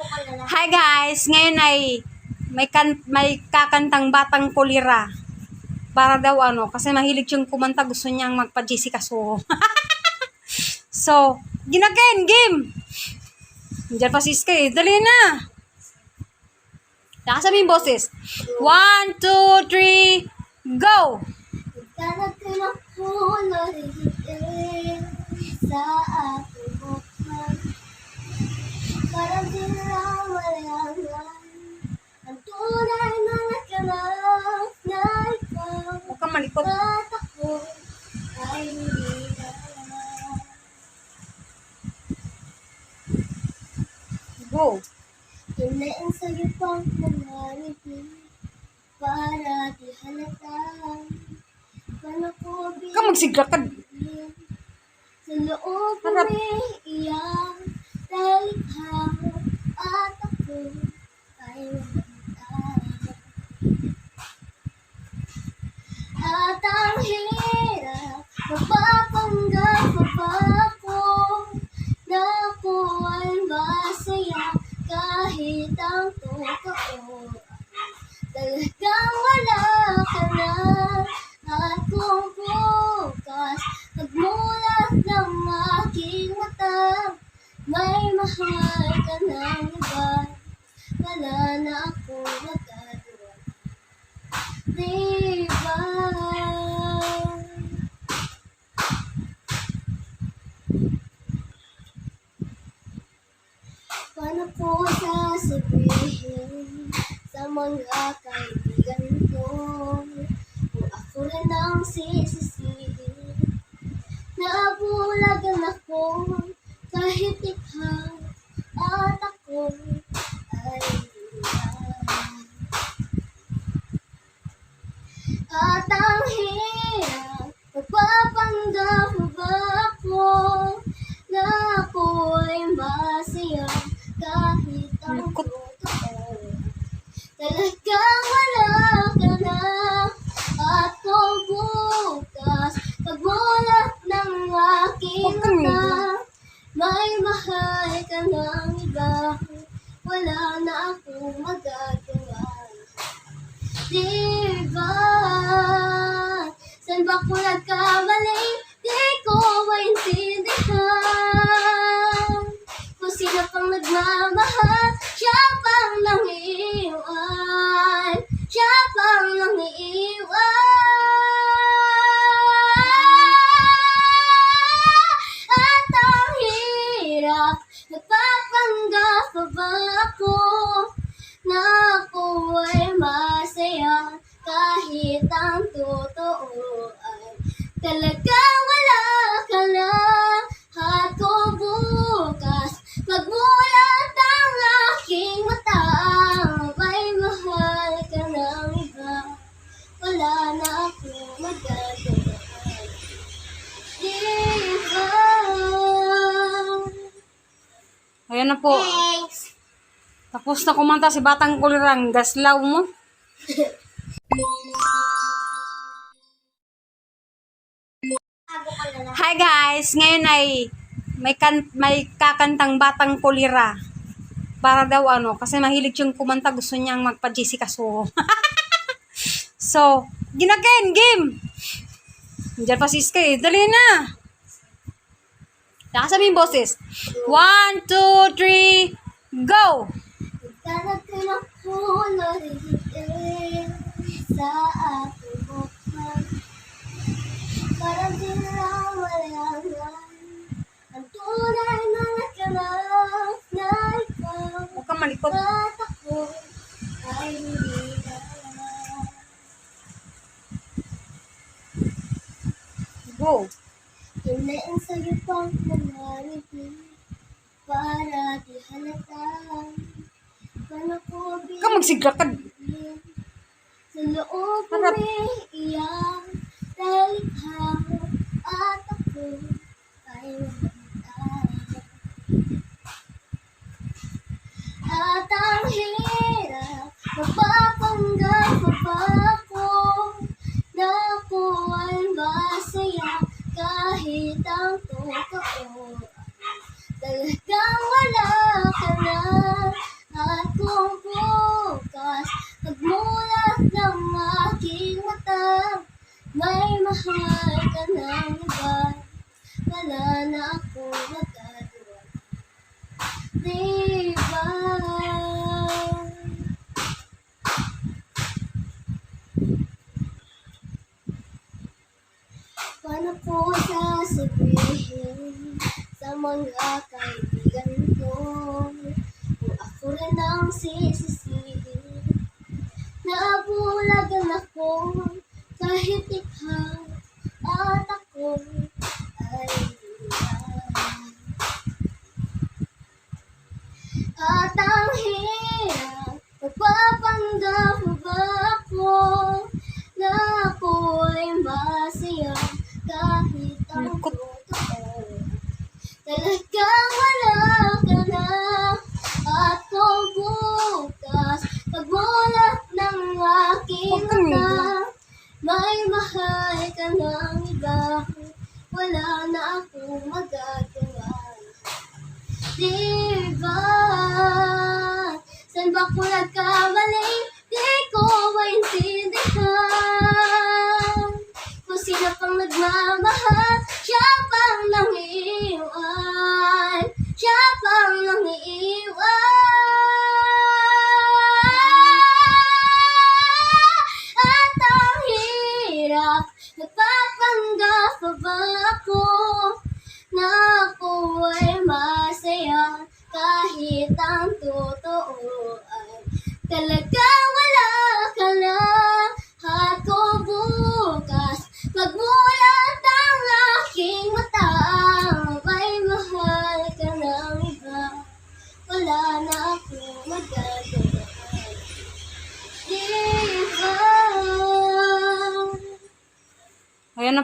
Hi guys, ngayon ay may kan may kakantang batang kulira. Para daw ano, kasi mahilig yung kumanta, gusto niyang magpa-JC Kasuho. so, ginagain, game! Diyan pa si Sky, dali na! Nakasabi yung boses. One, two, three, go! Sa Go! Tunain sa'yo pang nangyari para di halata. Huwag kang magsigla ka. Sa loob Harap. iiyak dahil ikaw at ako ay. At ang hirap, mapapanggap at kung bukas Pagmulat ng aking mata. May mahal ka ng iba. Wala na akong magagawa. Diba? Paano ko sasabihin sa mga kaibigan ako rin ang sisisihin Nabulagan ako. Kahit ikaw at ako ay ilan. At ang hirap, magpapanggap ba may mahal ka ng iba wala na akong magagawa Diba? Saan ba ko nagkamali? Kahit ang totoo ay Talagang wala ka na At kung bukas Magmulat ang aking mata May mahal ka ng iba Wala na akong magagawa? Ayan na po. Thanks! Tapos na kumanta si Batang Kulirang. Gaslaw mo. Hi guys, ngayon ay may kan may kakantang batang kulira. Para daw ano, kasi mahilig yung kumanta, gusto niyang magpa-JC Kasuho. so, ginagain, game! Diyan pa si Sky, dali na! Nakasabi yung boses. One, two, three, go! Sa aking buhay. Parang di malikot. Go! Tunain sa'yo pang nangyari para di halata. Magsigla ka. Sa loob iiyak dahil ikaw at ako Wala na akong magagawa Diba? Paano ko sasabihin sa mga kaibigan ko? Kung ako rin ang sisisihin Nabulagan ako kahit ikaw ay masaya kahit ang totoo Talagang wala ka na. At kung bukas Pagmulat ng aking mata May mahal ka ng iba. Wala na akong magagawa. Diba? Saan ba ko nagkamali? Di pang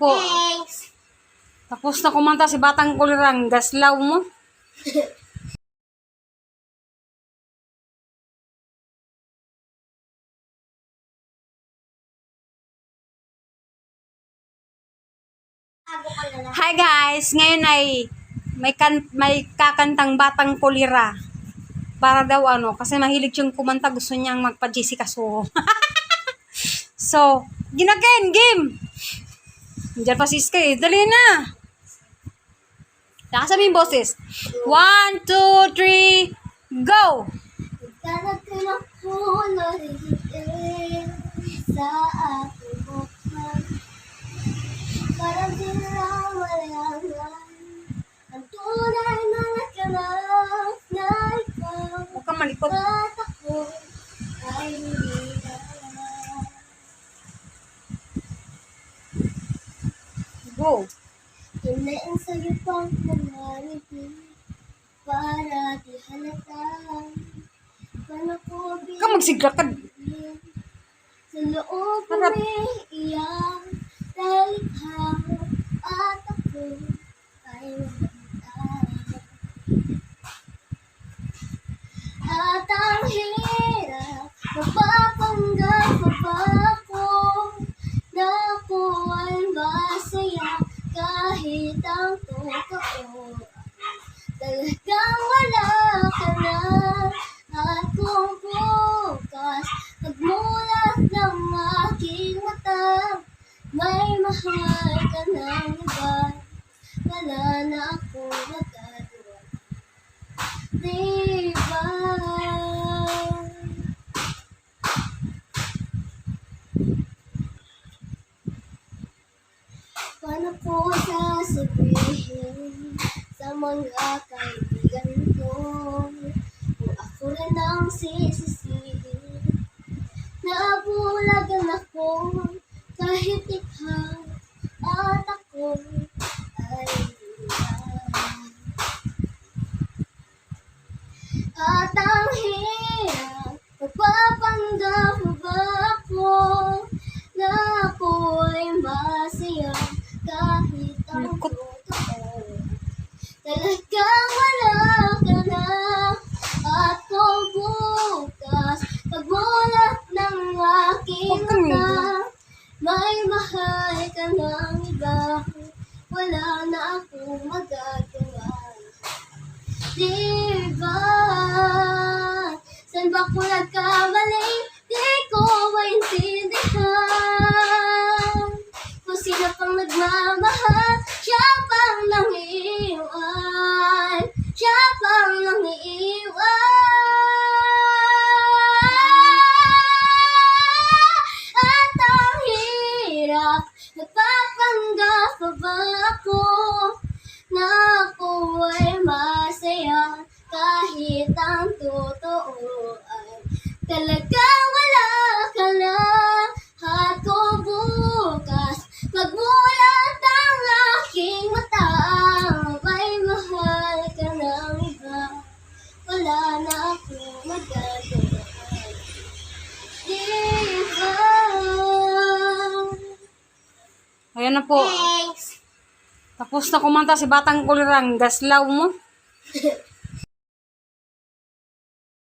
po. Thanks! Tapos na kumanta si Batang Kulirang. Gaslaw mo. Hi guys! Ngayon ay may, kan may kakantang Batang Kulira. Para daw ano, kasi mahilig yung kumanta, gusto niyang magpa-Jessica Soho. so, ginagain, game! Diyan pa si Sky, dali na! Nakasabi yung boses. One, two, three, go! Nagkalat ka ng itim sa aking buksan. Parang di na malaman ang Go! Hinain sa'yo pang mga ngiti para di halata. Paano ko Huwag kang magsiglatag. Sa loob Harap. may iyak Dahil ikaw at ako ay walang At ang hirap Magpapanggap pa ako Na ako ay masaya Kahit ang totoo. Talagang wala ka na. At kung bukas Pagmulat ng aking mata. May mahal ka ng iba. Wala na akong magagawa. Diba? Nabulagan ako. Kahit ikaw at ako ay ilan At ang hirap, magpapanggap mo ba ako? Na ako ay masaya kahit ang totoo Talagang ako nagkamali Di ko maintindihan. Kung sino pang nagmamahal Siya pang nang nangiiwan. Siya pang nangiiwan. At ang hirap Nagpapanggap pa ba ako? Na ako Tapos na kumanta si Batang Kulirang. Gaslaw mo.